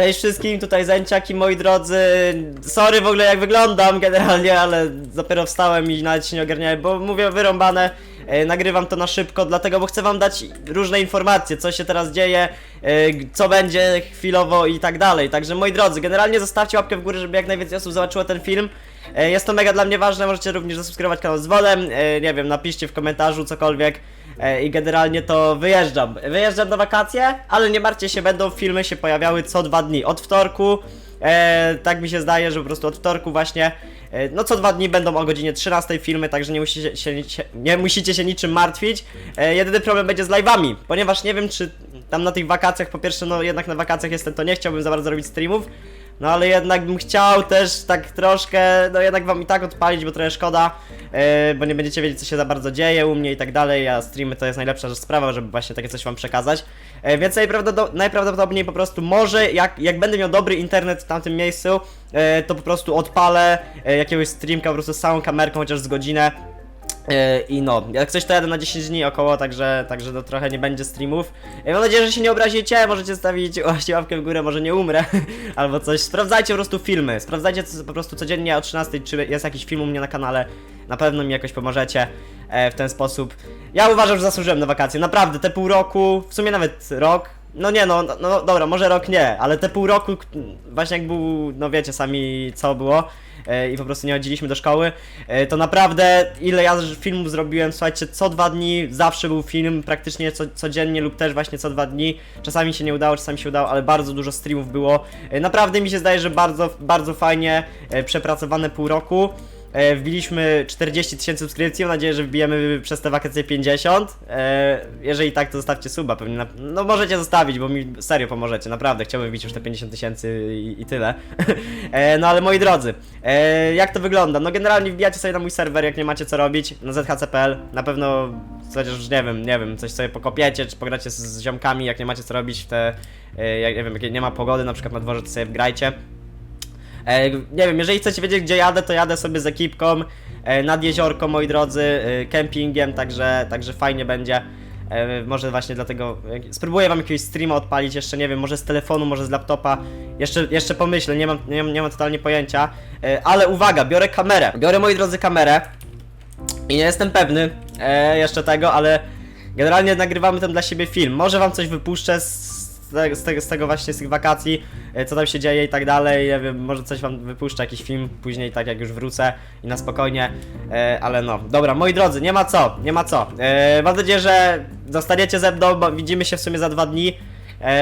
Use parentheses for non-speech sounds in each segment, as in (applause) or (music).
Cześć wszystkim, tutaj Zęciaki, moi drodzy. Sorry w ogóle jak wyglądam generalnie, ale dopiero wstałem i nawet się nie ogarniałem, bo mówię wyrąbane. E, nagrywam to na szybko, dlatego, bo chcę wam dać różne informacje, co się teraz dzieje, e, co będzie chwilowo i tak dalej. Także moi drodzy, generalnie zostawcie łapkę w górę, żeby jak najwięcej osób zobaczyło ten film. E, Jest to mega dla mnie ważne, możecie również zasubskrybować kanał z Wodem, e, nie wiem, napiszcie w komentarzu cokolwiek e, i generalnie to wyjeżdżam. Wyjeżdżam na wakacje, ale nie martwcie się, będą filmy się pojawiały co dwa dni, od wtorku, e, tak mi się zdaje, że po prostu od wtorku właśnie, e, no co dwa dni będą o godzinie 13 filmy, także nie musicie się, się, nie musicie się niczym martwić. E, jedyny problem będzie z live'ami, ponieważ nie wiem czy tam na tych wakacjach, po pierwsze no jednak na wakacjach jestem, to nie chciałbym za bardzo robić streamów, no ale jednak bym chciał też tak troszkę, no jednak wam i tak odpalić, bo trochę szkoda, bo nie będziecie wiedzieć co się za bardzo dzieje u mnie i tak dalej, a streamy to jest najlepsza sprawa, żeby właśnie takie coś wam przekazać. Yy, więc najprawdopod- najprawdopodobniej po prostu może, jak, jak będę miał dobry internet w tamtym miejscu, yy, to po prostu odpalę jakiegoś streamka po prostu z całą kamerką, chociaż z godzinę, I no, jak coś to jadę na 10 dni około, także, także to trochę nie będzie streamów. Yy, Mam nadzieję, że się nie obrazicie, możecie stawić właśnie łapkę w górę, może nie umrę, (laughs) albo coś. Sprawdzajcie po prostu filmy, sprawdzajcie po prostu codziennie o 13, czy jest jakiś film u mnie na kanale. Na pewno mi jakoś pomożecie e, w ten sposób. Ja uważam, że zasłużyłem na wakacje, naprawdę, te pół roku, w sumie nawet rok. No nie no, no, no dobra, może rok nie, ale te pół roku, właśnie jak był, no wiecie sami co było e, i po prostu nie chodziliśmy do szkoły, e, to naprawdę ile ja filmów zrobiłem, słuchajcie, co dwa dni zawsze był film, praktycznie co, codziennie lub też właśnie co dwa dni. Czasami się nie udało, czasami się udało, ale bardzo dużo streamów było. E, Naprawdę mi się zdaje, że bardzo, bardzo fajnie e, przepracowane pół roku. E, Wbiliśmy 40 tysięcy subskrypcji, mam nadzieję, że wbijemy przez te wakacje 50. E, jeżeli tak, to zostawcie suba, pewnie, na, no możecie zostawić, bo mi serio pomożecie, naprawdę, chciałbym wbić już te 50 tysięcy i, i tyle. (laughs) e, no ale moi drodzy, e, jak to wygląda? No generalnie wbijacie sobie na mój serwer, jak nie macie co robić, na zhc.pl, na pewno, chociaż nie wiem, nie wiem, coś sobie pokopiecie, czy pogracie z, z ziomkami, jak nie macie co robić w te, e, jak, nie wiem, jak nie ma pogody, na przykład na dworze, to sobie wgrajcie. E, nie wiem, jeżeli chcecie wiedzieć gdzie jadę, to jadę sobie z ekipką e, nad jeziorko, moi drodzy, e, kempingiem, także, także fajnie będzie. Może właśnie dlatego spróbuję wam jakiegoś streama odpalić, jeszcze nie wiem, może z telefonu, może z laptopa. Jeszcze, jeszcze pomyślę, nie mam, nie, mam- nie mam totalnie pojęcia. Ale uwaga, biorę kamerę. Biorę, moi drodzy, kamerę. I nie jestem pewny jeszcze tego, ale generalnie nagrywamy ten dla siebie film. Może wam coś wypuszczę z, z, tego, z, tego, właśnie z tych wakacji, e, co tam się dzieje i tak dalej. Nie wiem, może coś wam wypuszczę, jakiś film później, tak jak już wrócę i na spokojnie. E, ale no, dobra, moi drodzy, nie ma co, nie ma co. E, mam nadzieję, że zostaniecie ze mną, widzimy się w sumie za dwa dni.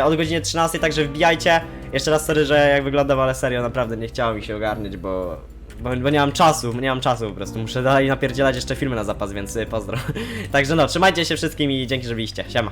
Od godziny 13, także wbijajcie. Jeszcze raz sorry, że jak wyglądam, ale serio, naprawdę nie chciało mi się ogarniać, bo bo, bo nie mam czasu, nie mam czasu po prostu. Muszę dalej napierdzielać jeszcze filmy na zapas, więc pozdro. (laughs) Także no, trzymajcie się wszystkim i dzięki, że byliście. Siema.